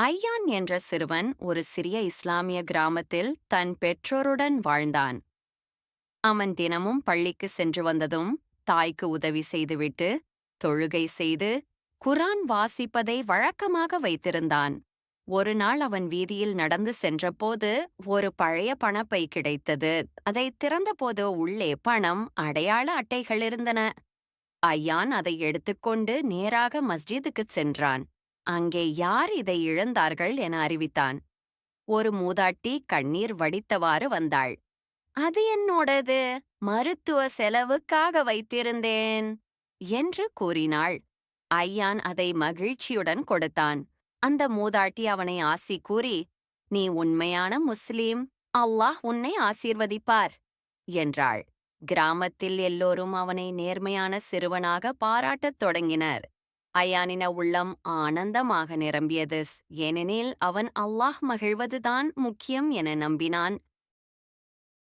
Ion என்ற சிறுவன் ஒரு சிறிய இஸ்லாமிய கிராமத்தில் தன் பெற்றோருடன் வாழ்ந்தான். அவன் தினமும் பள்ளிக்கு சென்று வந்ததும் தாய்க்கு உதவி செய்துவிட்டு தொழுகை செய்து குரான் வாசிப்பதை வழக்கமாக வைத்திருந்தான். ஒரு நாள் அவன் வீதியில் நடந்து சென்றபோது ஒரு பழைய பணப்பை கிடைத்தது. அதை திறந்தபோது உள்ளே பணம் அடையாள அட்டைகள் இருந்தன. ஐயான் அதை எடுத்துக்கொண்டு நேராக மஸ்ஜிதுக்குச் சென்றான். அங்கே யார் இதை இழந்தார்கள் என அறிவித்தான். ஒரு மூதாட்டி கண்ணீர் வடித்தவாறு வந்தாள். அது என்னோடது? மருத்துவ செலவுக்காக வைத்திருந்தேன் என்று கூறினாள். ஐயான் அதை மகிழ்ச்சியுடன் கொடுத்தான். அந்த மூதாட்டி அவனை ஆசி கூறி நீ உண்மையான முஸ்லீம் அல்லாஹ் உன்னை ஆசீர்வதிப்பார் என்றாள். கிராமத்தில் எல்லோரும் அவனை நேர்மையான சிறுவனாக பாராட்டத் தொடங்கினர். அயானின உள்ளம் ஆனந்தமாக நிரம்பியது. ஏனெனில் அவன் அல்லாஹ் மகிழ்வதுதான் முக்கியம் என நம்பினான்.